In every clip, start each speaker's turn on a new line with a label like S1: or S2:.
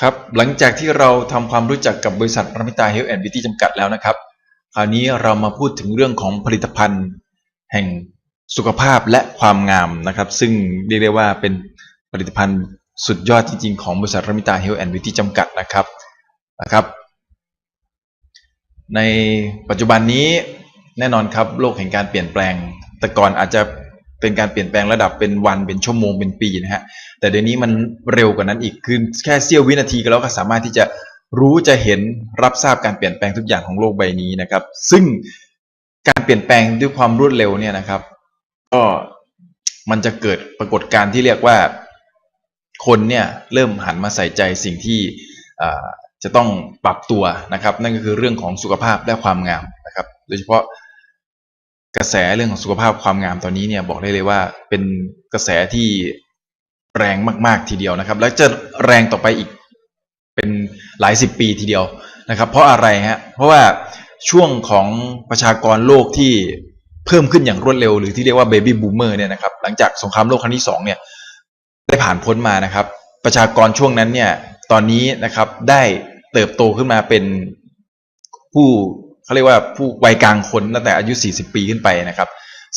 S1: ครับหลังจากที่เราทำความรู้จักกับบริษัทรมิตาเฮลท์แอนด์บิวตี้จำกัดแล้วนะครับ คราวนี้เรามาพูดถึงเรื่องของผลิตภัณฑ์ แห่งสุขภาพและความงามนะครับ ซึ่งเรียกได้ว่าเป็นผลิตภัณฑ์สุดยอดจริงๆของบริษัทรมิตาเฮลท์แอนด์บิวตี้จำกัดนะครับนะครับ ในปัจจุบันนี้แน่นอนครับโลกแห่งการเปลี่ยนแปลง แต่ก่อนอาจจะ เป็นการเปลี่ยนแปลงระดับเป็นวันเป็นชั่วโมงเป็นปีนะฮะแต่เดี๋ยวนี้มันเร็วกว่านั้นอีกคือแค่เสี้ยววินาทีก็แล้วก็สามารถที่จะรู้จะเห็นรับทราบการเปลี่ยนแปลงทุกอย่างของโลกใบนี้นะครับ ซึ่งการเปลี่ยนแปลงด้วยความรวดเร็วเนี่ยนะครับ ก็มันจะเกิดปรากฏการณ์ที่เรียกว่าคนเนี่ยเริ่มหันมาใส่ใจสิ่งที่จะต้องปรับตัวนะครับ นั่นก็คือเรื่องของสุขภาพและความงามนะครับ โดยเฉพาะ กระแสเรื่องของสุขภาพความงามตอนนี้เนี่ยบอกได้เลยว่าเป็นกระแสที่แรงมากๆทีเดียวนะครับ และจะแรงต่อไปอีกเป็นหลายสิบปีทีเดียวนะครับ เพราะอะไรฮะเพราะว่าช่วงของประชากรโลกที่เพิ่มขึ้นอย่างรวดเร็ว หรือที่เรียกว่าเบบี้บูมเมอร์เนี่ยนะครับหลังจากสงครามโลกครั้งที่สองเนี่ยได้ผ่านพ้นมานะครับ ประชากรช่วงนั้นเนี่ยตอนนี้นะครับได้เติบโตขึ้นมาเป็นผู้ เขาเรียกว่าผู้วัยกลางคนตั้งแต่อายุ 40 ปีขึ้นไปนะครับ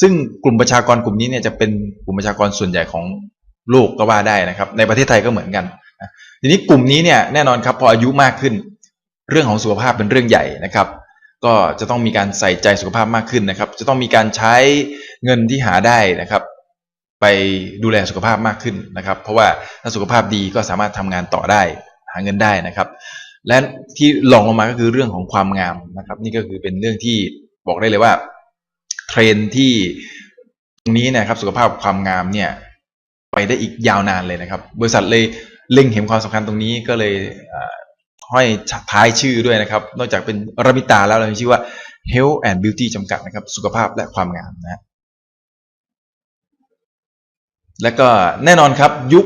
S1: ซึ่งกลุ่มประชากรกลุ่มนี้เนี่ยจะเป็นกลุ่มประชากรส่วนใหญ่ของโลกก็ว่าได้นะครับ ในประเทศไทยก็เหมือนกันทีนี้กลุ่มนี้เนี่ยแน่นอนครับพออายุมากขึ้น เรื่องของสุขภาพเป็นเรื่องใหญ่นะครับ ก็จะต้องมีการใส่ใจสุขภาพมากขึ้นนะครับ จะต้องมีการใช้เงินที่หาได้นะครับ ไปดูแลสุขภาพมากขึ้นนะครับ เพราะว่าถ้าสุขภาพดีก็สามารถทำงานต่อได้หาเงินได้นะครับ และที่รองลงมาก็คือเรื่องของความงามนะครับ นี่ก็คือเป็นเรื่องที่บอกได้เลยว่า เทรนที่ตรงนี้นะครับ สุขภาพความงามเนี่ย ไปได้อีกยาวนานเลยนะครับ บริษัทเลยเล็งเห็นความสำคัญตรงนี้ก็เลยห้อยท้ายชื่อด้วยนะครับ นอกจากเป็นรมิตาแล้วเรามีชื่อว่า Health and Beauty จำกัดนะครับ สุขภาพและความงามนะฮะและก็แน่นอนครับยุค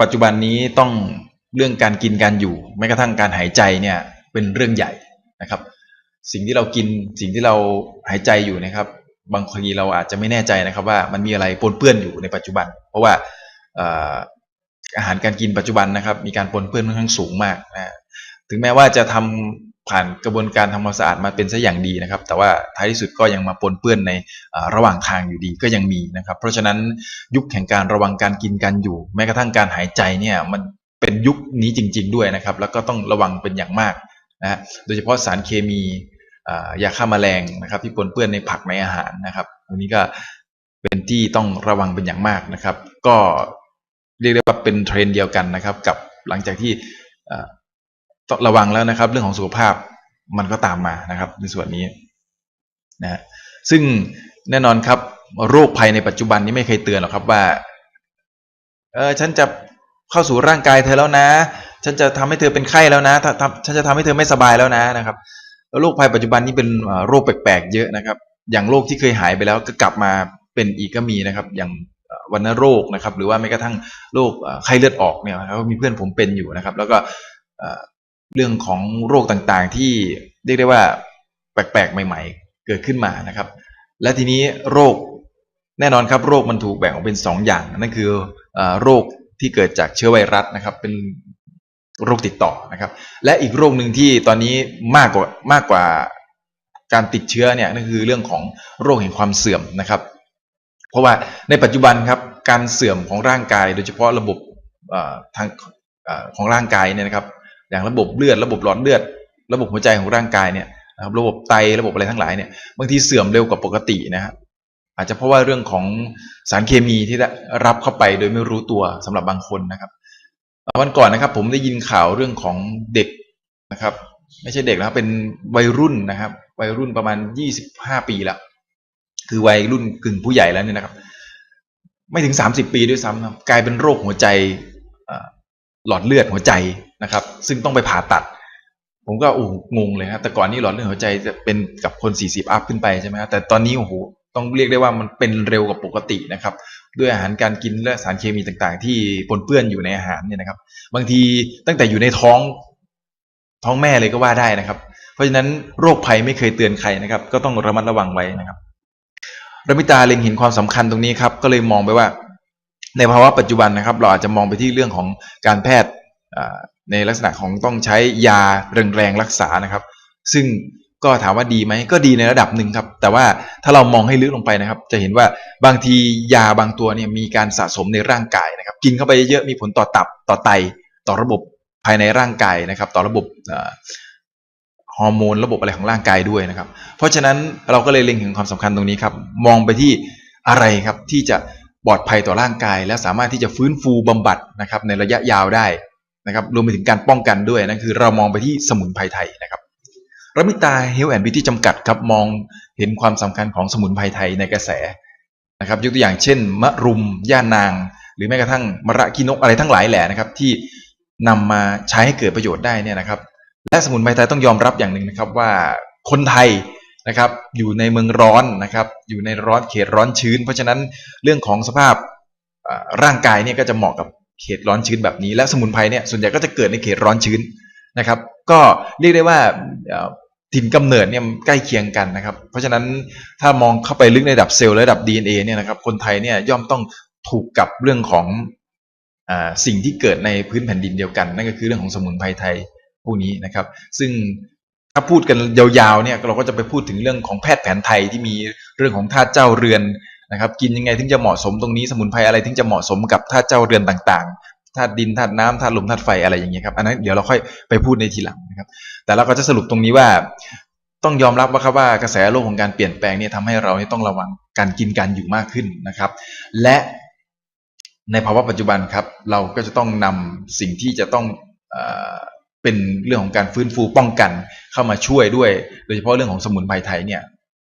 S1: ปัจจุบันนี้ต้อง เรื่องการกินการอยู่แม้กระทั่งการหายใจเนี่ยเป็นเรื่องใหญ่นะครับ สิ่งที่เรากินสิ่งที่เราหายใจอยู่นะครับ บางทีเราอาจจะไม่แน่ใจนะครับ ว่ามันมีอะไรปนเปื้อนอยู่ในปัจจุบัน เพราะว่าอาหารการกินปัจจุบันนะครับ มีการปนเปื้อนค่อนข้างสูงมากนะถึงแม้ว่าจะทำผ่านกระบวนการทำความสะอาดมาเป็นซะอย่างดีนะครับ แต่ว่าท้ายที่สุดก็ยังมาปนเปื้อนในระหว่างทางอยู่ดีก็ยังมีนะครับ เพราะฉะนั้นยุคแห่งการระวังการกินการอยู่ แม้กระทั่งการหายใจเนี่ยมัน เป็นยุคนี้จริง ๆ ด้วยนะครับ แล้วก็ต้องระวังเป็นอย่างมากนะฮะโดยเฉพาะสารเคมียาฆ่าแมลงนะครับ ที่ปนเปื้อนในผักในอาหารนะครับตรงนี้ก็เป็นที่ต้องระวังเป็นอย่างมากนะครับ ก็เรียกได้ว่าเป็นเทรนเดียวกันนะครับ กับหลังจากที่ต้องระวังแล้วนะครับ เรื่องของสุขภาพมันก็ตามมานะครับ ในส่วนนี้นะฮะซึ่งแน่นอนครับโรคภัยในปัจจุบันนี้ไม่เคยเตือนหรอกครับว่าเออฉันจะ เข้าสู่ร่างกายเธอแล้วนะ ฉันจะทำให้เธอเป็นไข้แล้วนะทำฉันจะทำให้เธอไม่สบายแล้วนะนะครับแล้วโรคภัยปัจจุบันนี้เป็นโรคแปลกๆเยอะนะครับ อย่างโรคที่เคยหายไปแล้วก็กลับมาเป็นอีกก็มีนะครับ อย่างวัณโรคนะครับ หรือว่าแม้กระทั่งโรคไข้เลือดออกเนี่ยครับมีเพื่อนผมเป็นอยู่นะครับ แล้วก็เรื่องของโรคต่างๆที่เรียกได้ว่าแปลกๆใหม่ ๆ เกิดขึ้นมานะครับ และทีนี้โรคแน่นอนครับโรคมันถูกแบ่งออกเป็นสองอย่างนั่นคือโรค ที่เกิดจากเชื้อไวรัสนะครับ เป็นโรคติดต่อนะครับ และอีกโรคหนึ่งที่ตอนนี้มากกว่ามากกว่าการติดเชื้อเนี่ยนั่นคือเรื่องของโรคแห่งความเสื่อมนะครับ เพราะว่าในปัจจุบันครับการเสื่อมของร่างกาย โดยเฉพาะระบบทางอของร่างกายเนี่ยนะครับ อย่างระบบเลือดระบบหลอดเลือด ระบบหัวใจของร่างกายเนี่ยนะครับระบบไตระบบอะไรทั้งหลายเนี่ยบางทีเสื่อมเร็วกว่าปกตินะครับ อาจจะเพราะว่าเรื่องของสารเคมีที่ได้รับเข้าไปโดยไม่รู้ตัวสำหรับบางคนนะครับวันก่อนนะครับ ผมได้ยินข่าวเรื่องของเด็กนะครับ ไม่ใช่เด็กนะครับเป็นวัยรุ่นนะครับ วัยรุ่นประมาณยี่สิบห้าปีล้วคือวัยรุ่นกึ่งผู้ใหญ่แล้วเนี่ยนะครับ ไม่ถึงสามสิบปีด้วยซ้ำนะกลายเป็นโรคหัวใจหลอดเลือดหัวใจนะครับ ซึ่งต้องไปผ่าตัด ผมก็โอ้โหงงเลยครับแต่ก่อนนี้หลอดเลือดหัวใจจะเป็นกับคนสี่สิบอัพขึ้นไปใช่ไหมครับแต่ตอนนี้โอ้โห ต้องเรียกได้ว่ามันเป็นเร็วกว่าปกตินะครับ ด้วยอาหารการกินและสารเคมีต่างๆ ที่ปนเปื้อนอยู่ในอาหารเนี่ยนะครับ บางทีตั้งแต่อยู่ในท้องท้องแม่เลยก็ว่าได้นะครับ เพราะฉะนั้นโรคภัยไม่เคยเตือนใครนะครับ ก็ต้องระมัดระวังไว้นะครับรมิตาเล็งเห็นความสำคัญตรงนี้ครับ ก็เลยมองไปว่า ในภาวะปัจจุบันนะครับ เราอาจจะมองไปที่เรื่องของการแพทย์ในลักษณะของต้องใช้ยาแรงๆรักษานะครับ ซึ่ง ก็ถามว่าดีไหมก็ดีในระดับหนึ่งครับ แต่ว่าถ้าเรามองให้ลึกลงไปนะครับ จะเห็นว่าบางทียาบางตัวเนี่ยมีการสะสมในร่างกายนะครับ กินเข้าไปเยอะๆมีผลต่อตับต่อไตต่อระบบภายในร่างกายนะครับ ต่อระบบฮอร์โมนระบบอะไรของร่างกายด้วยนะครับ เพราะฉะนั้นเราก็เลยเล็งเห็นความสำคัญตรงนี้ครับ มองไปที่อะไรครับที่จะปลอดภัยต่อร่างกาย และสามารถที่จะฟื้นฟูบำบัดนะครับในระยะยาวได้นะครับรวมไปถึงการป้องกันด้วยนั่นคือเรามองไปที่สมุนไพรไทยนะครับ รมิตาเฮลแอนด์บิวตี้จำกัดครับมองเห็นความสำคัญของสมุนไพรไทยในกระแสนะครับยกตัวอย่างเช่น มะรุมย่านาง หรือแม้กระทั่งมะระกินกอะไรทั้งหลายแหละนะครับ ที่นำมาใช้ให้เกิดประโยชน์ได้เนี่ยนะครับ และสมุนไพรไทยต้องยอมรับอย่างหนึ่งนะครับว่าคนไทยนะครับอยู่ในเมืองร้อนนะครับ อยู่ในร้อนเขตร้อนชื้น เพราะฉะนั้นเรื่องของสภาพร่างกายเนี่ยก็จะเหมาะกับเขตร้อนชื้นแบบนี้ และสมุนไพรเนี่ยส่วนใหญ่ก็จะเกิดในเขตร้อนชื้นนะครับ ก็เรียกได้ว่า ถิ่นกำเนิดเนี่ยใกล้เคียงกันนะครับ เพราะฉะนั้นถ้ามองเข้าไปลึกในระดับเซลล์และระดับ DNA เนี่ยนะครับคนไทยเนี่ยย่อมต้องถูกกับเรื่องของอสิ่งที่เกิดในพื้นแผ่นดินเดียวกัน นั่นก็คือเรื่องของสมุนไพรไทยพวกนี้นะครับ ซึ่งถ้าพูดกันยาวๆเนี่ยเราก็จะไปพูดถึงเรื่องของแพทย์แผนไทยที่มีเรื่องของธาตุเจ้าเรือนนะครับ กินยังไงถึงจะเหมาะสมตรงนี้สมุนไพรอะไรถึงจะเหมาะสมกับธาตุเจ้าเรือนต่างๆ ธาตุดินธาตุน้ำธาตุลมธาตุไฟอะไรอย่างเงี้ยครับอันนั้นเดี๋ยวเราค่อยไปพูดในทีหลังนะครับ แต่เราก็จะสรุปตรงนี้ว่า ต้องยอมรับว่าครับว่ากระแสโลกของการเปลี่ยนแปลงเนี่ยทำให้เราเนี่ยต้องระวังการกินการอยู่มากขึ้นนะครับ และในภาวะปัจจุบันครับ เราก็จะต้องนำสิ่งที่จะต้องเอเป็นเรื่องของการฟื้นฟูป้องกันเข้ามาช่วยด้วย โดยเฉพาะเรื่องของสมุนไพรไทยเนี่ย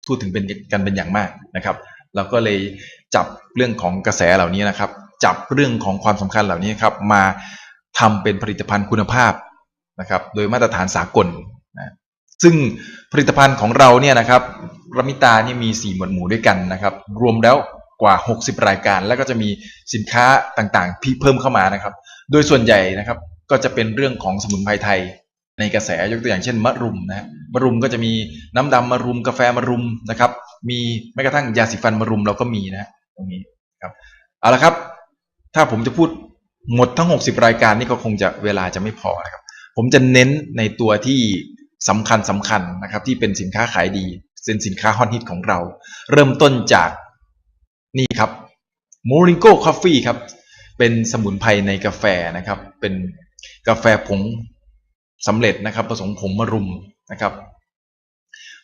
S1: พูดถึงเป็นกันเป็นอย่างมากนะครับ เราก็เลยจับเรื่องของกระแสเหล่านี้นะครับ จับเรื่องของความสำคัญเหล่านี้ครับมาทำเป็นผลิตภัณฑ์คุณภาพนะครับโดยมาตรฐานสากลนะซึ่งผลิตภัณฑ์ของเราเนี่ยนะครับรมิตานี่มี 4 หมวดหมู่ด้วยกันนะครับ รวมแล้วกว่า 60 รายการ แล้วก็จะมีสินค้าต่างๆที่เพิ่มเข้ามานะครับ โดยส่วนใหญ่นะครับก็จะเป็นเรื่องของสมุนไพรไทย ในกระแสยกตัวอย่างเช่นมะรุมนะมะรุมก็จะมีน้ำดำมะรุมกาแฟมะรุมนะครับ มีแม้กระทั่งยาสีฟันมะรุมเราก็มีนะตรงนี้ครับเอาละครับ ถ้าผมจะพูดหมดทั้ง 60 รายการนี่ก็คงจะเวลาจะไม่พอนะครับ ผมจะเน้นในตัวที่สำคัญสำคัญนะครับ ที่เป็นสินค้าขายดีเป็นสินค้าฮอตฮิตของเรา เริ่มต้นจากนี่ครับ Moringo Coffee ครับ เป็นสมุนไพรในกาแฟนะครับ เป็นกาแฟผงสำเร็จนะครับ ผสมผงมะรุมนะครับ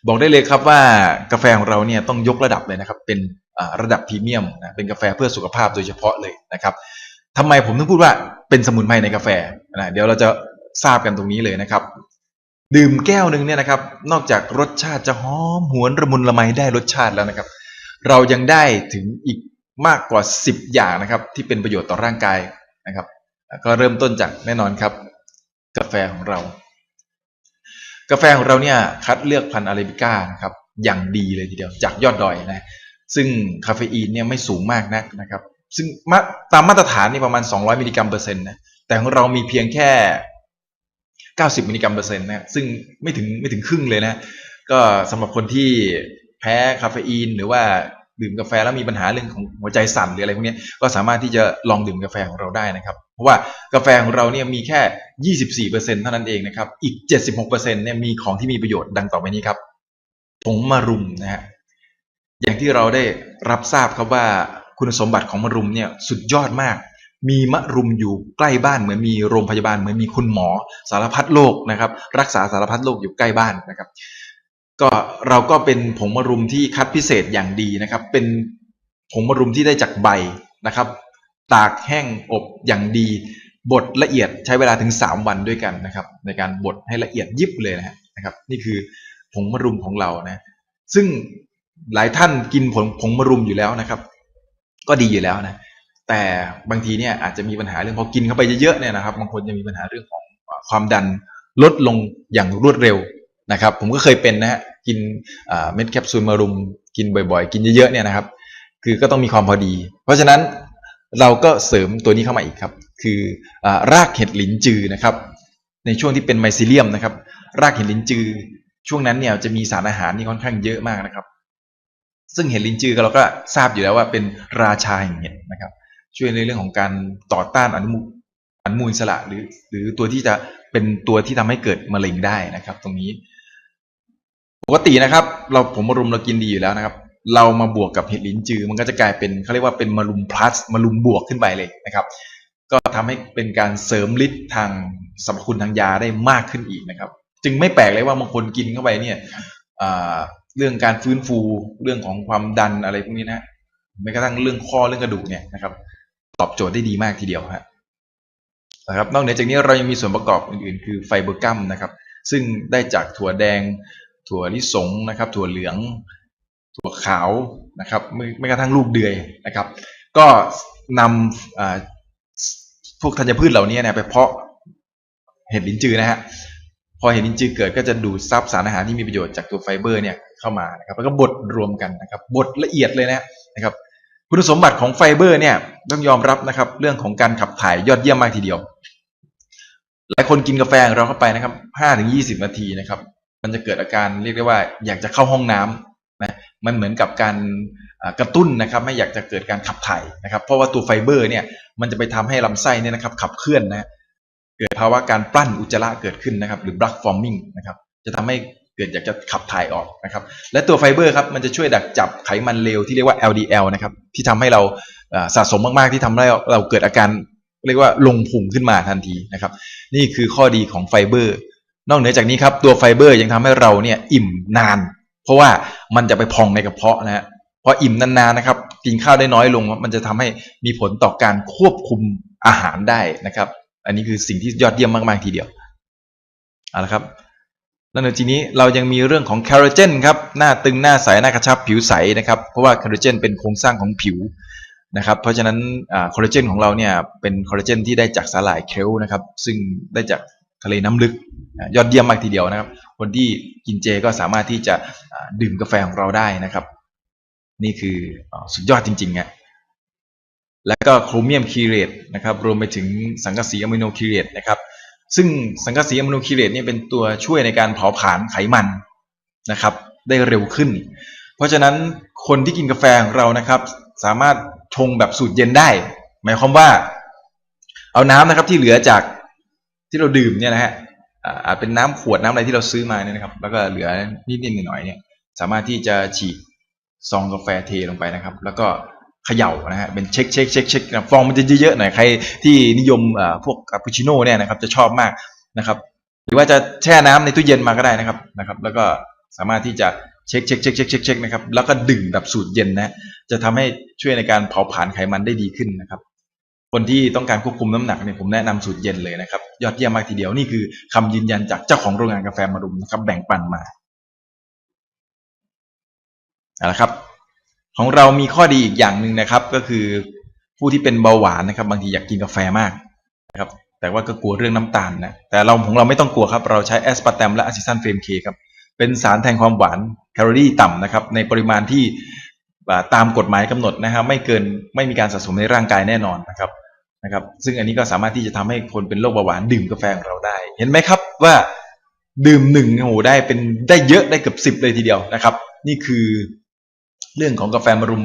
S1: บอกได้เลยครับว่ากาแฟของเราเนี่ยต้องยกระดับเลยนะครับ เป็น ระดับพรีเมียมนะเป็นกาแฟเพื่อสุขภาพโดยเฉพาะเลยนะครับทำไมผมถึงพูดว่าเป็นสมุนไพรในกาแฟนะเดี๋ยวเราจะทราบกันตรงนี้เลยนะครับ ดื่มแก้วหนึ่งเนี่ยนะครับ นอกจากรสชาติจะหอมหวนระมุนละไมได้รสชาติแล้วนะครับ เรายังได้ถึงอีกมากกว่า 10 อย่างนะครับ ที่เป็นประโยชน์ต่อร่างกายนะครับ ก็เริ่มต้นจากแน่นอนครับ กาแฟของเรา กาแฟของเราเนี่ยคัดเลือกพันธุ์อาราบิก้านะครับอย่างดีเลยทีเดียวจากยอดดอยนะ ซึ่งคาเฟอีนเนี่ยไม่สูงมากนักนะครับ ซึ่งมาตามมาตรฐานนี่ประมาณ 200 มิลลิกรัมเปอร์เซ็นต์นะ แต่ของเรามีเพียงแค่ 90 มิลลิกรัมเปอร์เซ็นต์นะ ซึ่งไม่ถึงไม่ถึงครึ่งเลยนะ ก็สำหรับคนที่แพ้คาเฟอีนหรือว่าดื่มกาแฟแล้วมีปัญหาเรื่องของหัวใจสั่นหรืออะไรพวกนี้ก็สามารถที่จะลองดื่มกาแฟของเราได้นะครับ เพราะว่ากาแฟของเราเนี่ยมีแค่ 24%เท่านั้นเองนะครับ อีก 76%เนี่ยมีของที่มีประโยชน์ดังต่อไปนี้ครับผงมะรุมนะฮะ อย่างที่เราได้รับทราบครับว่าคุณสมบัติของมะรุมเนี่ยสุดยอดมาก มีมะรุมอยู่ใกล้บ้านเหมือนมีโรงพยาบาลเหมือนมีคุณหมอสารพัดโรคนะครับ รักษาสารพัดโรคอยู่ใกล้บ้านนะครับ ก็เราก็เป็นผงมะรุมที่คัดพิเศษอย่างดีนะครับ เป็นผงมะรุมที่ได้จากใบนะครับ ตากแห้งอบอย่างดีบดละเอียดใช้เวลาถึง 3 วันด้วยกันนะครับ ในการบดให้ละเอียดยิบเลยนะฮะนะครับ นี่คือผงมะรุมของเรานะ ซึ่ง หลายท่านกินผงผงมะรุมอยู่แล้วนะครับ ก็ดีอยู่แล้วนะแต่บางทีเนี่ยอาจจะมีปัญหาเรื่องพอกินเข้าไปเยอะๆเนี่ยนะครับ บางคนจะมีปัญหาเรื่องของความดันลดลงอย่างรวดเร็วนะครับ ผมก็เคยเป็นนะฮะกินเม็ดแคปซูลมะรุมกินบ่อยๆ กินเยอะๆเนี่ยนะครับ คือก็ต้องมีความพอดี เพราะฉะนั้นเราก็เสริมตัวนี้เข้ามาอีกครับ คืออรากเห็ดหลินจือนะครับ ในช่วงที่เป็นไมซิเลียมนะครับ รากเห็ดหลินจือ ช่วงนั้นเนี่ยจะมีสารอาหารที่ค่อนข้างเยอะมากนะครับ ซึ่งเห็ดลินจือเราก็ทราบอยู่แล้วว่าเป็นราชาแห่งเห็ดนะครับ ช่วยในเรื่องของการต่อต้านอนุมูลอนุมูลอิสระหรือ หรือตัวที่จะเป็นตัวที่ทำให้เกิดมะเร็งได้นะครับ ตรงนี้ ปกตินะครับ เราผมมารุมเรากินดีอยู่แล้วนะครับ เรามาบวกกับเห็ดลิ้นจือ มันก็จะกลายเป็นเขาเรียกว่าเป็นมารุม plus มารุมบวกขึ้นไปเลยนะครับ ก็ทำให้เป็นการเสริมฤทธิ์ทางสรรพคุณทางยาได้มากขึ้นอีกนะครับ จึงไม่แปลกเลยว่าบางคนกินเข้าไปเนี่ย เรื่องการฟื้นฟูเรื่องของความดันอะไรพวกนี้นะแม้กระทั่งเรื่องข้อเรื่องกระดูกเนี่ยนะครับ ตอบโจทย์ได้ดีมากทีเดียวฮะนะครับนอกเหนือจากนี้เรายังมีส่วนประกอบอื่นๆ คือไฟเบอร์กัมนะครับ ซึ่งได้จากถั่วแดง ถั่วลิสงนะครับ ถั่วเหลือง ถั่วขาวนะครับไม่ไม่กระทั่งลูกเดือยนะครับ ก็นำพวกธัญพืชเหล่านี้นไปเพาะเห็ดลิ้นจือนะฮะพอเห็ดลิ้นจือเกิดก็จะดูดซับสารอาหารที่มีประโยชน์จากตัวไฟเบอร์เนี่ย เข้ามานะครับแล้วก็บดรวมกันนะครับบดละเอียดเลยนะนะครับคุณสมบัติของไฟเบอร์เนี่ยต้องยอมรับนะครับเรื่องของการขับถ่ายยอดเยี่ยมมากทีเดียว หลายคนกินกาแฟเราเข้าไปนะครับห้าถึงยี่สิบนาทีนะครับ มันจะเกิดอาการเรียกได้ว่าอยากจะเข้าห้องน้ำนะมันเหมือนกับการกระตุ้นนะครับไม่อยากจะเกิดการขับถ่ายนะครับ เพราะว่าตัวไฟเบอร์เนี่ยมันจะไปทำให้ลำไส้เนี่ยนะครับขับเคลื่อนนะเกิดภาวะการปลั้นอุจจาระเกิดขึ้นนะครับ หรือ blood forming นะครับจะทำให้ เกิดอยากจะขับถ่ายออกนะครับ และตัวไฟเบอร์ครับมันจะช่วยดักจับไขมันเลวที่เรียกว่า LDL นะครับที่ทำให้เราสะสมมากๆที่ทำให้เราเกิดอาการเรียกว่าลงพุงขึ้นมาทันทีนะครับ นี่คือข้อดีของไฟเบอร์ นอกเหนือจากนี้ครับตัวไฟเบอร์ยังทำให้เราเนี่ยอิ่มนาน เพราะว่ามันจะไปพองในกระเพาะนะฮะพออิ่มนานๆนะครับกินข้าวได้น้อยลง มันจะทำให้มีผลต่อการควบคุมอาหารได้นะครับ อันนี้คือสิ่งที่ยอดเยี่ยมมากๆทีเดียวเอาละครับ แล้วในทีนี้เรายังมีเรื่องของแคโรเจนครับหน้าตึงหน้าใสหน้ากระชับผิวใสนะครับเพราะว่าแคโรเจนเป็นโครงสร้างของผิวนะครับเพราะฉะนั้นคอลลาเจนของเราเนี่ยเป็นคอลลาเจนที่ได้จากสาหร่ายเคลนะครับซึ่งได้จากทะเลน้ำลึกยอดเยี่ยมมากทีเดียวนะครับ คนที่กินเจก็สามารถที่จะดื่มกาแฟของเราได้นะครับ นี่คือสุดยอดจริงๆฮะและก็โครเมียมคีเรตนะครับรวมไปถึงสังกะสีอะมิโนคีเรตนะครับ ซึ่งสังกะสีอะมิโนคีเรตเนี่ยเป็นตัวช่วยในการเผาผลาญไขมันนะครับ ได้เร็วขึ้น เพราะฉะนั้นคนที่กินกาแฟของเรานะครับ สามารถชงแบบสูตรเย็นได้ หมายความว่า เอาน้ำนะครับที่เหลือจากที่เราดื่มเนี่ยนะฮะอาจเป็นน้ำขวดน้ำอะไรที่เราซื้อมาเนี่ยนะครับ แล้วก็เหลือนิดๆหน่อยๆเนี่ย สามารถที่จะฉีดซองกาแฟเทลงไปนะครับ แล้วก็ เขย่านะฮะเป็นเช็คเช็คเช็คเช็คฟองมันจะเยอะๆหน่อยใครที่นิยมพวกคาปูชิโน่เนี่ยนะครับจะชอบมากนะครับหรือว่าจะแช่น้ำในตู้เย็นมาก็ได้นะครับนะครับแล้วก็สามารถที่จะเช็คเช็คเช็คเช็คเช็คนะครับแล้วก็ดื่มแบบสูตรเย็นนะจะทำให้ช่วยในการเผาผลาญไขมันได้ดีขึ้นนะครับ คนที่ต้องการควบคุมน้ำหนักเนี่ยผมแนะนำสูตรเย็นเลยนะครับ ยอดเยี่ยมมากทีเดียวนี่คือคำยืนยันจากเจ้าของโรงงานกาแฟมารุมนะครับ แบ่งปันมาเอาละครับ ของเรามีข้อดีอีกอย่างหนึ่งนะครับ ก็คือผู้ที่เป็นเบาหวานนะครับ บางทีอยากกินกาแฟมากนะครับ แต่ว่าก็กลัวเรื่องน้ำตาลนะแต่เราของเราไม่ต้องกลัวครับ เราใช้แอสปาร์ตมและอะซิซันเฟรมเคครับเป็นสารแทนความหวานแคลอรี่ต่ำนะครับ ในปริมาณที่ตามกฎหมายกำหนดนะครับ ไม่เกินไม่มีการสะสมในร่างกายแน่นอนนะครับนะครับ ซึ่งอันนี้ก็สามารถที่จะทำให้คนเป็นโรคเบาหวานดื่มกาแฟของเราได้ เห็นไหมครับว่าดื่มหนึ่งโอ้โหได้เป็นได้เยอะได้เกือบสิบเลยทีเดียวนะครับ นี่คือ เรื่องของกาแฟมารุม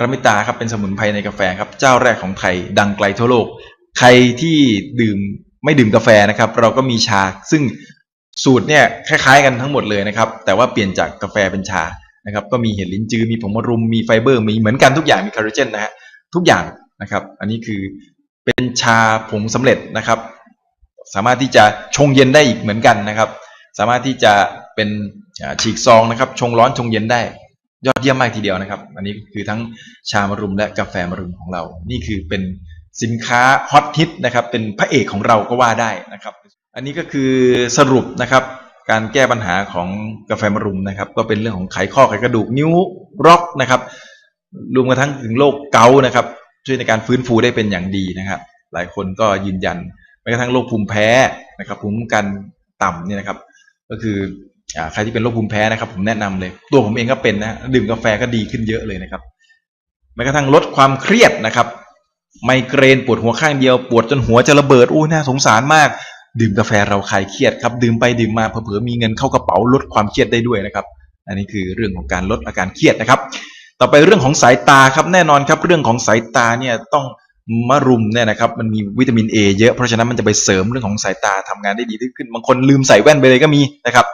S1: รามิตาครับเป็นสมุนไพรในกาแฟครับเจ้าแรกของไทยดังไกลทั่วโลก ใครที่ดื่มไม่ดื่มกาแฟนะครับ เราก็มีชา ซึ่งสูตรเนี่ยคล้ายๆกันทั้งหมดเลยนะครับ แต่ว่าเปลี่ยนจากกาแฟเป็นชานะครับก็มีเห็ดลิ้นจือมีผงมะรุมมีไฟเบอร์ มีเหมือนกันทุกอย่างมีคาร์โบเจนนะฮะทุกอย่างนะครับ อันนี้คือเป็นชาผงสำเร็จนะครับ สามารถที่จะชงเย็นได้อีกเหมือนกันนะครับ สามารถที่จะเป็นฉีกซองนะครับ ชงร้อนชงเย็นได้ ยอดเยี่ยมมากทีเดียวนะครับ อันนี้คือทั้งชามะรุมและกาแฟมะรุมของเรา นี่คือเป็นสินค้าฮอตฮิตนะครับ เป็นพระเอกของเราก็ว่าได้นะครับ อันนี้ก็คือสรุปนะครับ การแก้ปัญหาของกาแฟมรุมนะครับ ก็เป็นเรื่องของไขข้อไขกระดูกนิ้วร็อกนะครับ รวมกระทั่งถึงโรคเกาต์นะครับ ช่วยในการฟื้นฟูได้เป็นอย่างดีนะครับ หลายคนก็ยืนยันแม้กระทั่งโรคภูมิแพ้นะครับ ภูมิคุ้มกันต่ำเนี่ยนะครับ ก็คือ ใครที่เป็นโรคภูมิแพ้นะครับ ผมแนะนำเลย ตัวผมเองก็เป็นนะดื่มกาแฟก็ดีขึ้นเยอะเลยนะครับแม้กระทั่งลดความเครียดนะครับ ไมเกรนปวดหัวข้างเดียวปวดจนหัวจะระเบิดอู้น่าสงสารมาก ดื่มกาแฟเราคลายเครียดครับ ดื่มไปดื่มมาเผลอๆมีเงินเข้ากระเป๋าลดความเครียดได้ด้วยนะครับ อันนี้คือเรื่องของการลดอาการเครียดนะครับ ต่อไปเรื่องของสายตาครับแน่นอนครับ เรื่องของสายตาเนี่ยต้องมะรุมเนี่ยนะครับมันมีวิตามิน A เยอะเพราะฉะนั้นมันจะไปเสริมเรื่องของสายตาทำงานได้ดีขึ้น บางคนลืมใส่แว่นไปเลยก็มีนะครับ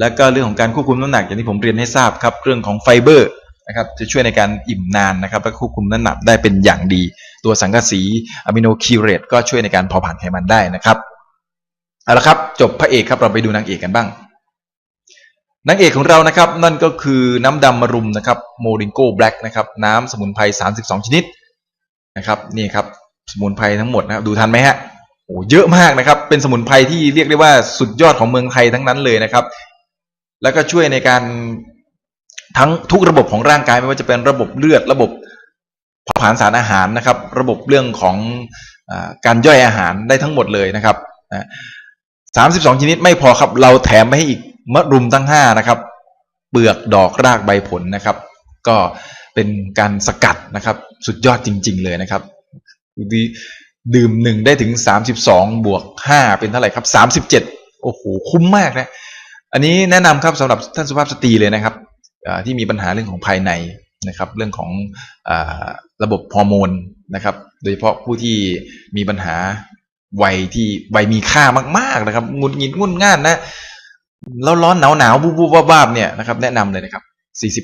S1: แล้วก็เรื่องของการควบคุมน้ำหนักอย่างที่ผมเรียนให้ทราบครับเรื่องของไฟเบอร์นะครับจะช่วยในการอิ่มนานนะครับและควบคุมน้ำหนักได้เป็นอย่างดี ตัวสังกะสีอะมิโนคิวเรตก็ช่วยในการเผาผลาญไขมันได้นะครับเอาละครับจบพระเอกครับเราไปดูนางเอกกันบ้างนางเอกของเรานะครับนั่นก็คือน้ำดำมะรุมนะครับโมริงโก้แบล็กนะครับน้ำสมุนไพร 32 ชนิดนะครับนี่ครับสมุนไพรทั้งหมดนะครับดูทันไหมฮะโอ้เยอะมากนะครับเป็นสมุนไพรที่เรียกได้ว่าสุดยอดของเมืองไทยทั้งนั้นเลยนะครับ แล้วก็ช่วยในการทั้งทุกระบบของร่างกายไม่ว่าจะเป็นระบบเลือดระบบเผาผลาญสารอาหารนะครับ ระบบเรื่องของอการย่อยอาหารได้ทั้งหมดเลยนะครับสามสิบสองชนิดไม่พอครับ เราแถมไปให้อีกมะรุมทั้งห้านะครับ เปลือกดอกรากใบผลนะครับ ก็เป็นการสกัดนะครับ สุดยอดจริง ๆ เลยนะครับดีดื่มหนึ่งได้ถึงสามสิบสองบวกห้าเป็นเท่าไหร่ครับสามสิบเจ็ดโอ้โหคุ้มมากนะ อันนี้แนะนำครับสำหรับท่านสุภาพสตรีเลยนะครับที่มีปัญหาเรื่องของภายในนะครับ เรื่องของอระบบฮอร์โมนนะครับ โดยเฉพาะผู้ที่มีปัญหาวัยที่วัยมีค่ามาก ๆนะครับงุดหงิดงุนง่านนะแล้วร้อนหนาวหนาวบูบูบ้าบ้าเนี่ยนะครับแนะนำเลยนะครับ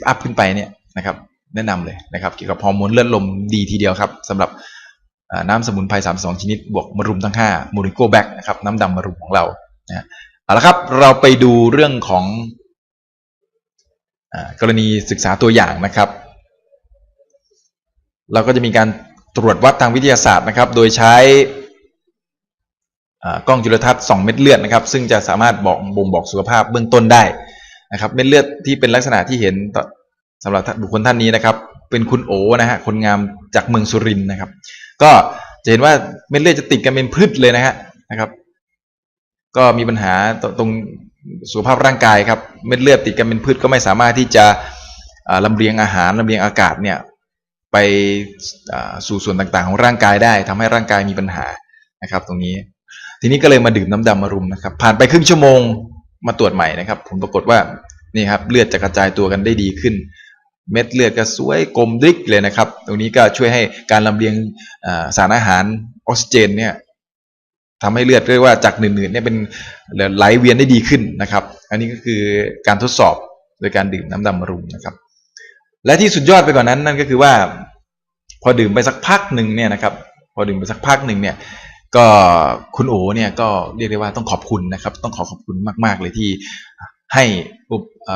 S1: 40 อัพขึ้นไปเนี่ยนะครับแนะนำเลยนะครับ เกี่ยวกับฮอร์โมนเลือดลมดีทีเดียวครับสำหรับน้ำสมุนไพร 32 ชนิด บวกมะรุมทั้ง5โมริโกแบกนะครับน้ำดำมะรุมของเรานะ เอาละครับเราไปดูเรื่องของอกรณีศึกษาตัวอย่างนะครับ เราก็จะมีการตรวจวัดทางวิทยาศาสตร์นะครับ โดยใช้กล้องจุลทรรศน์ส่องเม็ดเลือดนะครับ ซึ่งจะสามารถบอกบ่งบอกสุขภาพเบื้องต้นได้นะครับ เม็ดเลือดที่เป็นลักษณะที่เห็นต่อสำหรับบุคคลท่านนี้นะครับ เป็นคุณโอนะฮะคนงามจากเมืองสุรินทร์นะครับ ก็จะเห็นว่าเม็ดเลือดจะติดกันเป็นพืชเลยนะฮะนะครับ ก็มีปัญหาตตรงสุขภาพร่างกายครับเม็ดเลือดติดกันเป็นพืชก็ไม่สามารถที่จะอ่าลำเลียงอาหารลำเลียงอากาศเนี่ยไปสู่ส่วนต่างๆ ของร่างกายได้ทำให้ร่างกายมีปัญหานะครับ ตรงนี้ ทีนี้ก็เลยมาดื่มน้ำดำมารุมนะครับ ผ่านไปครึ่งชั่วโมงมาตรวจใหม่นะครับ ผลปรากฏว่านี่ครับเลือดจะกระจายตัวกันได้ดีขึ้น เม็ดเลือดก็สวยกลมดิกเลยนะครับ ตรงนี้ก็ช่วยให้การลำเลียงสารอาหารออกซิเจนเนี่ย ทำให้เลือดเรียกว่าจากหนืดๆเนี่ยเป็นไหลเวียนได้ดีขึ้นนะครับ อันนี้ก็คือการทดสอบโดยการดื่มน้ำดำมะรุมนะครับ และที่สุดยอดไปกว่านั้นนั่นก็คือว่า พอดื่มไปสักพักหนึ่งเนี่ยนะครับ พอดื่มไปสักพักหนึ่งเนี่ย ก็คุณโอเนี่ยก็เรียกได้ว่าต้องขอบคุณนะครับ ต้องขอขอบคุณมากๆเลยที่ให้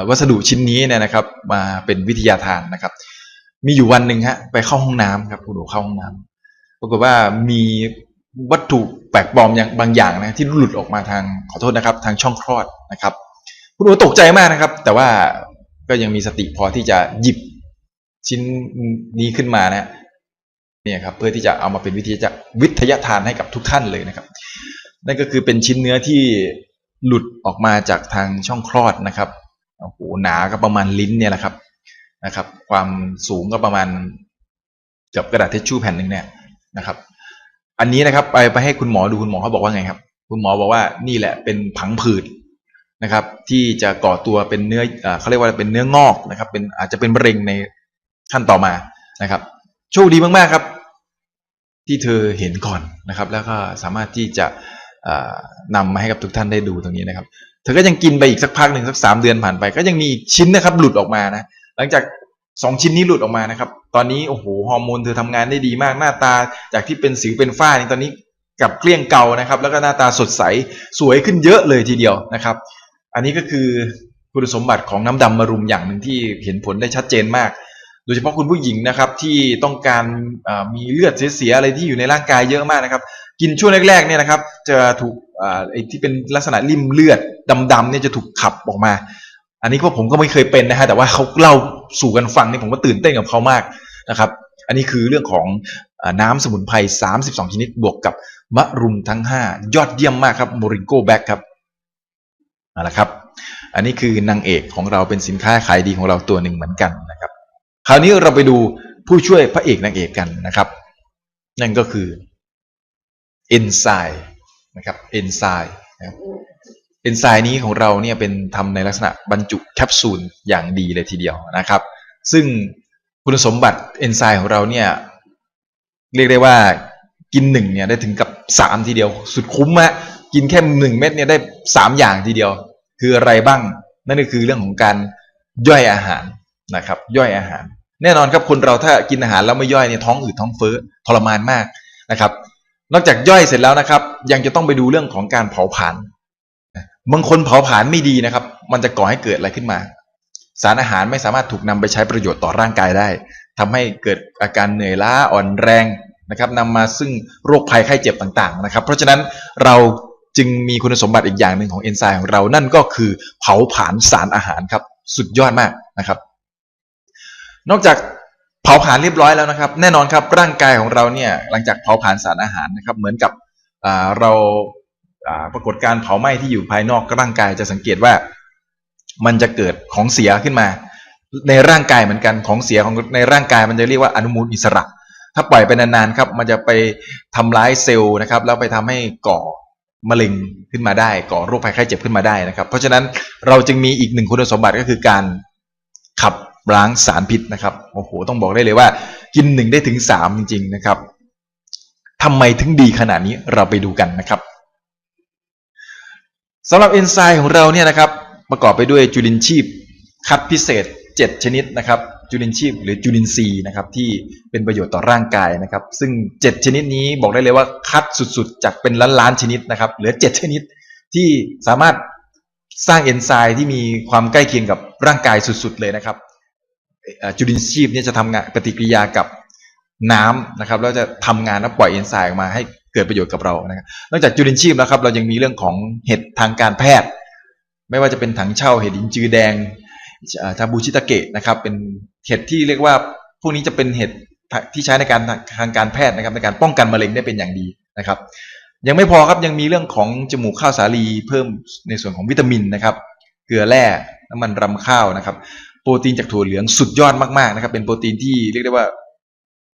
S1: วัสดุชิ้นนี้เนี่ยนะครับ มาเป็นวิทยาทานนะครับ มีอยู่วันหนึ่งฮะไปเข้าห้องน้ำครับคุณโอเข้าห้องน้ำปรากฏว่ามี วัตถุแปลกปลอมอย่างบางอย่างนะที่หลุดออกมาทางขอโทษนะครับ ทางช่องคลอดนะครับ คุณโอตกใจมากนะครับ แต่ว่าก็ยังมีสติพอที่จะหยิบชิ้นนี้ขึ้นมานะเนี่ยครับเพื่อที่จะเอามาเป็นวิทยาวิทยาทานให้กับทุกท่านเลยนะครับ นั่นก็คือเป็นชิ้นเนื้อที่หลุดออกมาจากทางช่องคลอดนะครับโอ้โหหนาก็ประมาณลิ้นเนี่ยแหละครับนะครับ ความสูงก็ประมาณเกือบกระดาษทิชชู่แผ่นหนึ่งเนี่ยนะครับ อันนี้นะครับ ไปไปให้คุณหมอดูคุณหมอเขาบอกว่าไงครับ คุณหมอบอกว่านี่แหละเป็นผังผืดนะครับ ที่จะก่อตัวเป็นเนื้ออเขาเรียกว่าเป็นเนื้องอกนะครับ เป็นอาจจะเป็นมะเร็งในขั้นต่อมานะครับ โชคดีมากๆครับ ที่เธอเห็นก่อนนะครับ แล้วก็สามารถที่จะอ่านำมาให้กับทุกท่านได้ดูตรงนี้นะครับ เธอก็ยังกินไปอีกสักพักหนึ่งสักสามเดือนผ่านไป ก็ยังมีชิ้นนะครับ หลุดออกมานะ หลังจาก สองชิ้นนี้หลุดออกมานะครับ ตอนนี้โอ้โหฮอร์โมนเธอทำงานได้ดีมากหน้าตาจากที่เป็นสิวเป็นฝ้านี่ตอนนี้กลับเกลี้ยงเก่านะครับ แล้วก็หน้าตาสดใสสวยขึ้นเยอะเลยทีเดียวนะครับ อันนี้ก็คือคุณสมบัติของน้ำดำมะรุมอย่างหนึ่งที่เห็นผลได้ชัดเจนมาก โดยเฉพาะคุณผู้หญิงนะครับที่ต้องการมีเลือดเสียๆอะไรที่อยู่ในร่างกายเยอะมากนะครับ กินช่วงแรกๆเนี่ยนะครับ จะถูกไอ้ที่เป็นลักษณะริ่มเลือดดำๆเนี่ยจะถูกขับออกมา อันนี้ก็ผมก็ไม่เคยเป็นนะฮะแต่ว่าเขาเล่า สู่กันฟังนี่ผมก็ตื่นเต้นกับเขามากนะครับ อันนี้คือเรื่องของน้ำสมุนไพร 32 ชนิดบวกกับมะรุมทั้ง 5 ยอดเยี่ยมมากครับโมริโกแบ็กครับเอาละครับ อันนี้คือนางเอกของเราเป็นสินค้าขายดีของเราตัวหนึ่งเหมือนกันนะครับ คราวนี้เราไปดูผู้ช่วยพระเอกนางเอกกันนะครับ นั่นก็คือเอนไซม์นะครับเอนไซม์นะครับ เอนไซม์นี้ของเราเนี่ยเป็นทำในลักษณะบรรจุแคปซูลอย่างดีเลยทีเดียวนะครับ ซึ่งคุณสมบัติเอนไซม์ของเราเนี่ยเรียกได้ว่ากินหนึ่งเนี่ยได้ถึงกับสามทีเดียว สุดคุ้มฮะกินแค่หนึ่งเม็ดเนี่ยได้สามอย่างทีเดียว คืออะไรบ้าง นั่นก็คือเรื่องของการย่อยอาหารนะครับ ย่อยอาหาร แน่นอนครับคนเราถ้ากินอาหารแล้วไม่ย่อยเนี่ยท้องอืดท้องเฟ้อทรมานมากนะครับ นอกจากย่อยเสร็จแล้วนะครับ ยังจะต้องไปดูเรื่องของการเผาผลาญ บางคนเผาผลาญไม่ดีนะครับ มันจะก่อให้เกิดอะไรขึ้นมา สารอาหารไม่สามารถถูกนำไปใช้ประโยชน์ต่อร่างกายได้ทำให้เกิดอาการเหนื่อยล้าอ่อนแรงนะครับนำมาซึ่งโรคภัยไข้เจ็บต่างๆนะครับ เพราะฉะนั้นเราจึงมีคุณสมบัติอีกอย่างหนึ่งของเอนไซม์ของเรา นั่นก็คือเผาผลาญสารอาหารครับ สุดยอดมากนะครับ นอกจากเผาผลาญเรียบร้อยแล้วนะครับ แน่นอนครับร่างกายของเราเนี่ยหลังจากเผาผลาญสารอาหารนะครับ เหมือนกับเรา ปรากฏการเผาไหม้ที่อยู่ภายนอกร่างกายจะสังเกตว่า มันจะเกิดของเสียขึ้นมา ในร่างกายเหมือนกันของเสียของในร่างกายมันจะเรียกว่าอนุมูลอิสระ ถ้าปล่อยไปนานๆครับมันจะไปทำร้ายเซลล์นะครับ แล้วไปทำให้ก่อมะเร็งขึ้นมาได้ก่อโรคภัยไข้เจ็บขึ้นมาได้นะครับ เพราะฉะนั้นเราจึงมีอีกหนึ่งคุณสมบัติก็คือการขับล้างสารพิษนะครับโอ้โหต้องบอกได้เลยว่า กินหนึ่งได้ถึงสามจริง ๆนะครับทำไมถึงดีขนาดนี้เราไปดูกันนะครับ สำหรับเอนไซม์ของเราเนี่ยนะครับประกอบไปด้วยจุลินทรีย์คัดพิเศษ 7 ชนิดนะครับจุลินทรีย์หรือจุลินทรีย์นะครับที่เป็นประโยชน์ต่อร่างกายนะครับ ซึ่ง 7 ชนิดนี้บอกได้เลยว่าคัดสุดๆ จากเป็นล้านๆชนิดนะครับเหลือ 7 ชนิดที่สามารถสร้างเอนไซม์ที่มีความใกล้เคียงกับร่างกายสุดๆเลยนะครับจุลินทรีย์นี่ยจะทำงานปฏิกิริยากับน้ำนะครับแล้วจะทำงานแล้วปล่อยเอนไซม์ออกมาให้ เกิดประโยชน์กับเรานะครับนอกจากจุลินทรีย์แล้วครับเรายังมีเรื่องของเห็ดทางการแพทย์ ไม่ว่าจะเป็นถังเช่าเห็ดอินจือแดงทาบูชิตะเกะนะครับ เป็นเห็ดที่เรียกว่าพวกนี้จะเป็นเห็ดที่ใช้ในการทางการแพทย์นะครับในการป้องกันมะเร็งได้เป็นอย่างดีนะครับ ยังไม่พอครับยังมีเรื่องของจมูกข้าวสาลีเพิ่มในส่วนของวิตามินนะครับ เกลือแร่น้ำมันรำข้าวนะครับ โปรตีนจากถั่วเหลืองสุดยอดมากๆนะครับ เป็นโปรตีนที่เรียกได้ว่า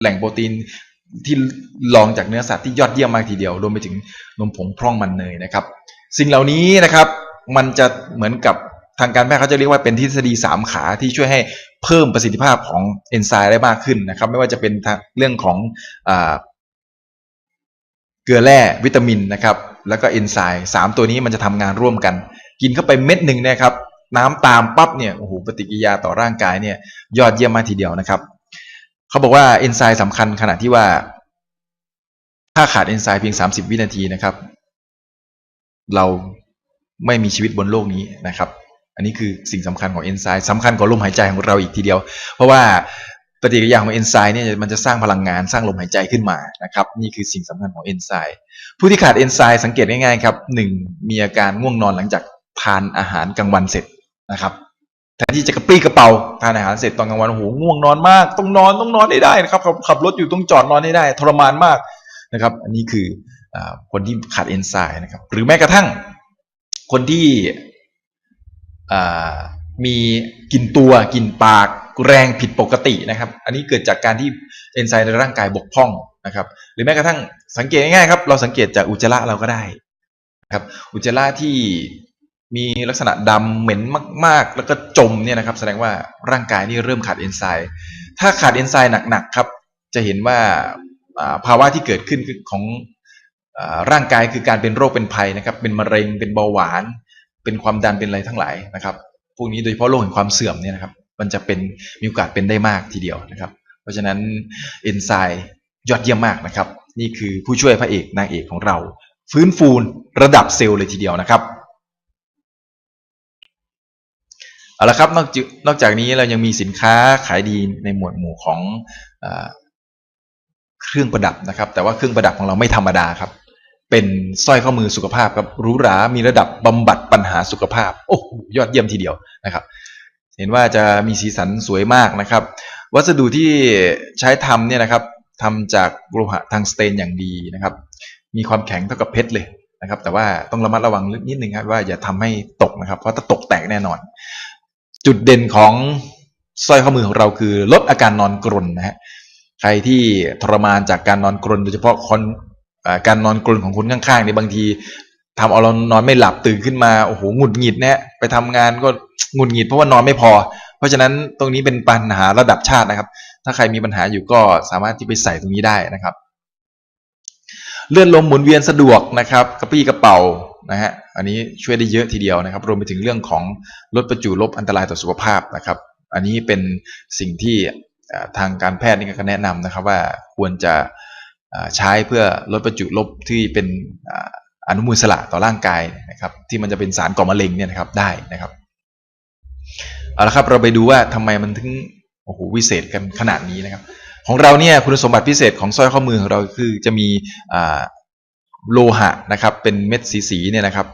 S1: แหล่งโปรตีน ที่ลองจากเนื้อสัตว์ที่ยอดเยี่ยมมากทีเดียว รวมไปถึงนมผงพร่องมันเนยนะครับ สิ่งเหล่านี้นะครับ มันจะเหมือนกับทางการแพทย์เขาจะเรียกว่าเป็นทฤษฎีสามขาที่ช่วยให้เพิ่มประสิทธิภาพของเอนไซม์ได้มากขึ้นนะครับ ไม่ว่าจะเป็นเรื่องของอเกลือแร่วิตามินนะครับ แล้วก็เอนไซม์สามตัวนี้มันจะทำงานร่วมกัน กินเข้าไปเม็ดหนึ่งนะครับ น้ำตามปั๊บเนี่ยโอ้โหปฏิกิริยาต่อร่างกายเนี่ยยอดเยี่ยมมากทีเดียวนะครับ เขาบอกว่าเอนไซม์สำคัญขนาดที่ว่า ถ้าขาดเอนไซม์เพียง 30 วินาทีนะครับ เราไม่มีชีวิตบนโลกนี้นะครับ อันนี้คือสิ่งสำคัญของเอนไซม์สำคัญกว่าลมหายใจของเราอีกทีเดียว เพราะว่าปฏิกิริยาของเอนไซม์เนี่ยมันจะสร้างพลังงานสร้างลมหายใจขึ้นมานะครับ นี่คือสิ่งสำคัญของเอนไซม์ผู้ที่ขาดเอนไซม์สังเกตง่ายๆครับหนึ่งมีอาการง่วงนอนหลังจากทานอาหารกลางวันเสร็จนะครับ แทนที่จะกระปรี้กระเป๋าทานอาหารเสร็จตอนกลางวันโอ้โหง่วงนอนมาก ต้องนอนต้องนอนได้ได้นะครับขับขับรถอยู่ต้องจอดนอนได้ได้ ทรมานมากนะครับ อันนี้คืออคนที่ขาดเอนไซม์นะครับ หรือแม้กระทั่งคนที่มีกินตัวกินปากแรงผิดปกตินะครับ อันนี้เกิดจากการที่เอนไซม์ในร่างกายบกพร่องนะครับ หรือแม้กระทั่งสังเกตง่ายๆครับ เราสังเกตจากอุจจาระเราก็ได้ครับ อุจจาระที่ มีลักษณะดำเหม็นมาก ๆ แล้วก็จมเนี่ยนะครับ แสดงว่าร่างกายนี่เริ่มขาดเอนไซม์ถ้าขาดเอนไซม์หนักๆครับ จะเห็นว่าภาวะที่เกิดขึ้นของร่างกายคือการเป็นโรคเป็นภัยนะครับ เป็นมะเร็งเป็นเบาหวาน เป็นความดันเป็นอะไรทั้งหลายนะครับพวกนี้โดยเฉพาะโรคแห่งความเสื่อมเนี่ยนะครับ มันจะเป็นมีโอกาสเป็นได้มากทีเดียวนะครับ เพราะฉะนั้นเอนไซม์ยอดเยี่ยมมากนะครับ นี่คือผู้ช่วยพระเอกนางเอกของเรา ฟื้นฟูระดับเซลล์เลยทีเดียวนะครับ เอาละครับนอกจากนอกจากนี้เรายังมีสินค้าขายดีในหมวดหมู่ของอเครื่องประดับนะครับ แต่ว่าเครื่องประดับของเราไม่ธรรมดาครับ เป็นสร้อยข้อมือสุขภาพครับหรูหรามีระดับบำบัดปัญหาสุขภาพโอ้ยอดเยี่ยมทีเดียวนะครับ เห็นว่าจะมีสีสันสวยมากนะครับ วัสดุที่ใช้ทำเนี่ยนะครับทำจากโลหะทางสเตนอย่างดีนะครับ มีความแข็งเท่ากับเพชรเลยนะครับแต่ว่าต้องระมัดระวังนิดนึงครับว่าอย่าทำให้ตกนะครับ เพราะถ้าตกแตกแน่นอน จุดเด่นของสร้อยข้อมือของเราคือลดอาการนอนกรนนะฮะใครที่ทรมานจากการนอนกรนโดยเฉพาะคนการนอนกรนของคนข้างๆในบางทีทำเอาเรานอนไม่หลับตื่นขึ้นมาโอ้โหหงุดหงิดเนี่ยไปทำงานก็หงุดหงิดเพราะว่านอนไม่พอ เพราะฉะนั้นตรงนี้เป็นปัญหาระดับชาตินะครับ ถ้าใครมีปัญหาอยู่ก็สามารถที่ไปใส่ตรงนี้ได้นะครับ เลื่อนลมหมุนเวียนสะดวกนะครับ กระปี้กระเป๋านะฮะ อันนี้ช่วยได้เยอะทีเดียวนะครับ รวมไปถึงเรื่องของลดประจุลบอันตรายต่อสุขภาพนะครับ อันนี้เป็นสิ่งที่ทางการแพทย์นี่ก็แนะนำนะครับว่าควรจะใช้เพื่อลดประจุลบที่เป็นอนุมูลสระต่อร่างกายนะครับ ที่มันจะเป็นสารก่อมะเร็งเนี่ยนะครับได้นะครับเอาละครับเราไปดูว่าทำไมมันถึงโอ้โหวิเศษกันขนาดนี้นะครับ ของเราเนี่ยคุณสมบัติพิเศษของสร้อยข้อมือของเราคือจะมีโลหะนะครับเป็นเม็ดสีๆเนี่ยนะครับ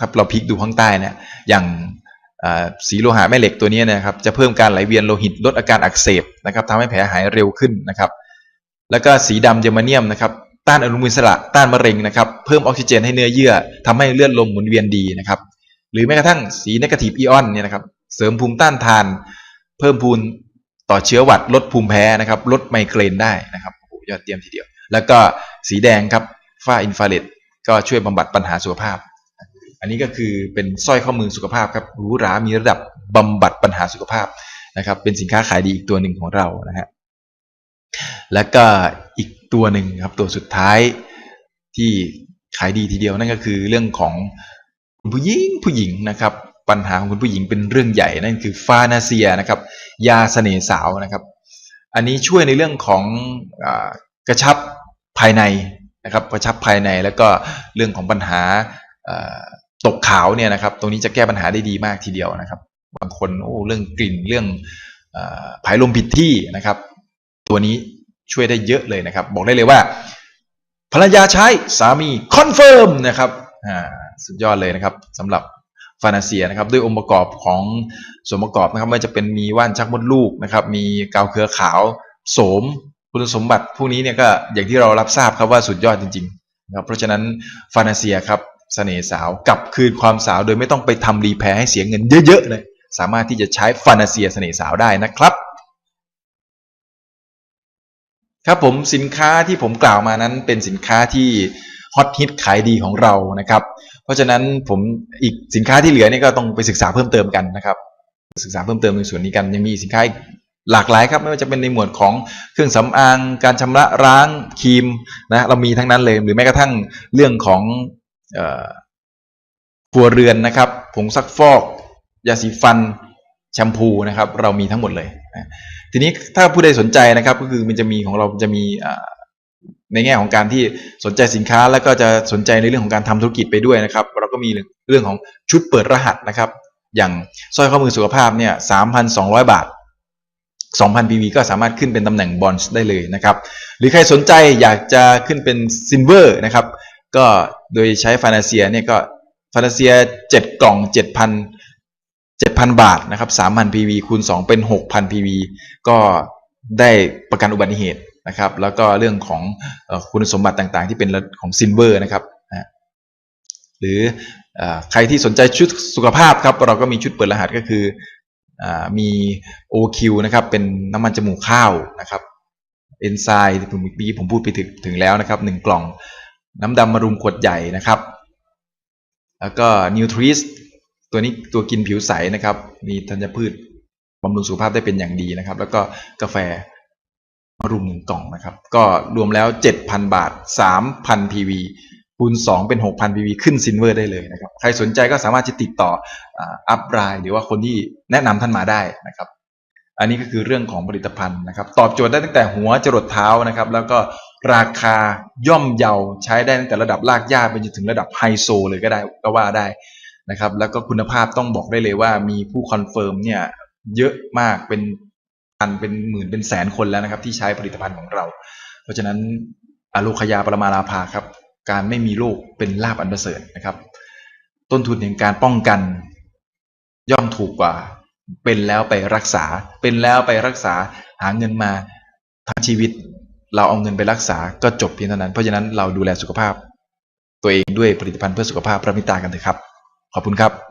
S1: ถ้าเราพลิกดูข้างใต้เนี่ยอย่างสีโลหะแม่เหล็กตัวนี้นะครับ จะเพิ่มการไหลเวียนโลหิตลดอาการอักเสบนะครับทำให้แผลหายเร็วขึ้นนะครับ แล้วก็สีดำเยอรมาเนียมนะครับต้านอนุมูลอิสระต้านมะเร็งนะครับ เพิ่มออกซิเจนให้เนื้อเยื่อทำให้เลือดลมหมุนเวียนดีนะครับ หรือแม้กระทั่งสีนกาทีฟอีออนเนี่ยนะครับ เสริมภูมิต้านทาน เพิ่มพูนต่อเชื้อหวัดลดภูมิแพ้นะครับ ลดไมเกรนได้นะครับโอ้ยอดเยี่ยมทีเดียว แล้วก็สีแดงครับฝ้าอินฟราเรดก็ช่วยบำบัดปัญหาสุขภาพ อันนี้ก็คือเป็นสร้อยข้อมือสุขภาพครับหรูหรามีระดับบำบัดปัญหาสุขภาพนะครับ เป็นสินค้าขายดีอีกตัวหนึ่งของเรานะฮะแล้วก็อีกตัวหนึ่งครับตัวสุดท้ายที่ขายดีทีเดียวนั่นก็คือเรื่องของคุณผู้หญิงผู้หญิงนะครับปัญหาของคุณผู้หญิงเป็นเรื่องใหญ่นั่นคือฟานาเซียนะครับ ยาเสน่ห์สาวนะครับ อันนี้ช่วยในเรื่องของอกระชับภายในนะครับกระชับภายในแล้วก็เรื่องของปัญหา ตกขาวเนี่ยนะครับ ตรงนี้จะแก้ปัญหาได้ดีมากทีเดียวนะครับ บางคนโอ้เรื่องกลิ่นเรื่องผายลมผิดที่นะครับ ตัวนี้ช่วยได้เยอะเลยนะครับ บอกได้เลยว่าภรรยาใช้สามีคอนเฟิร์มนะครับสุดยอดเลยนะครับสำหรับฟานาเซียนะครับด้วยองค์ประกอบของส่วนประกอบนะครับไม่ว่าจะเป็นมีว่านชักมดลูกนะครับ มีกาวเครือขาวโสมคุณสมบัติพวกนี้เนี่ยก็อย่างที่เรารับทราบครับว่าสุดยอดจริงๆนะครับเพราะฉะนั้นฟานาเซียครับ สน่ห์สาวกลับคืนความสาวโดยไม่ต้องไปทำรีแพร์ให้เสียเงินเยอะๆเลยสามารถที่จะใช้ฟานาเซียเสน่ห์สาวได้นะครับ ครับผมสินค้าที่ผมกล่าวมานั้นเป็นสินค้าที่ฮอตฮิตขายดีของเรานะครับ เพราะฉะนั้นผมอีกสินค้าที่เหลือนี่ก็ต้องไปศึกษาเพิ่มเติมกันนะครับ ศึกษาเพิ่มเติมในส่วนนี้กันยังมีสินค้าหลากหลายครับไม่ว่าจะเป็นในหมวดของเครื่องสำอาง การชำระล้างครีมนะเรามีทั้งนั้นเลยหรือแม้กระทั่งเรื่องของ ครัวเรือนนะครับ ผงซักฟอกยาสีฟันแชมพูนะครับ เรามีทั้งหมดเลย ทีนี้ถ้าผู้ใดสนใจนะครับ ก็คือมันจะมีของเราจะมีในแง่ของการที่สนใจสินค้าแล้วก็จะสนใจในเรื่องของการทำธุรกิจไปด้วยนะครับ เราก็มีเรื่องของชุดเปิดรหัสนะครับ อย่างสร้อยข้อมือสุขภาพเนี่ย3,200บาท 2,000 PV ก็สามารถขึ้นเป็นตำแหน่งบอนส์ได้เลยนะครับ หรือใครสนใจอยากจะขึ้นเป็นซิลเวอร์นะครับ ก็โดยใช้ฟานาเซียเนี่ยก็ฟานาเซีย7กล่อง7,000 7,000บาทนะครับ3,000 PV คูณ2เป็น6,000 PV ก็ได้ประกันอุบัติเหตุนะครับ แล้วก็เรื่องของคุณสมบัติต่างๆ ที่เป็นของซิลเวอร์นะครับหรือใครที่สนใจชุดสุขภาพครับ เราก็มีชุดเปิดรหัสก็คืออมี OQ นะครับ เป็นน้ำมันจมูกข้าวนะครับเอนไซม์ที่ผมเมื่อกี้ผมพูดไปถึงถึงแล้วนะครับหนึ่งกล่อง น้ำดำมะรุมขวดใหญ่นะครับ แล้วก็นิวทริสตัวนี้ตัวกินผิวใสนะครับ มีธัญพืชบำรุงสุขภาพได้เป็นอย่างดีนะครับ แล้วก็กาแฟมะรุมหนึ่งกล่องนะครับ ก็รวมแล้ว 7,000 บาท 3,000 PV คูณ 2 เป็น 6,000 PV ขึ้นซินเวอร์ได้เลยนะครับ ใครสนใจก็สามารถจะติดต่ออัพไลน์หรือว่าคนที่แนะนำท่านมาได้นะครับ อันนี้ก็คือเรื่องของผลิตภัณฑ์นะครับ ตอบโจทย์ได้ตั้งแต่หัวจรดเท้านะครับ แล้วก็ ราคาย่อมเยาใช้ได้ตั้งแต่ระดับรากหญ้าไปจนถึงระดับไฮโซเลยก็ได้ก็ว่าได้นะครับแล้วก็คุณภาพต้องบอกได้เลยว่ามีผู้คอนเฟิร์มเนี่ยเยอะมากเป็นพันเป็นหมื่นเป็นแสนคนแล้วนะครับ ที่ใช้ผลิตภัณฑ์ของเรา เพราะฉะนั้นอโลคยาปรมาลาภาครับ การไม่มีโรคเป็นลาบอันประเสริฐนะครับ ต้นทุนในการป้องกัน ย่อมถูกกว่า เป็นแล้วไปรักษา เป็นแล้วไปรักษาหาเงินมาทั้งชีวิต เราเอาเงินไปรักษาก็จบเพียงเท่านั้น เพราะฉะนั้นเราดูแลสุขภาพ ตัวเองด้วยผลิตภัณฑ์เพื่อสุขภาพพระมิตากันเถอะครับ ขอบคุณครับ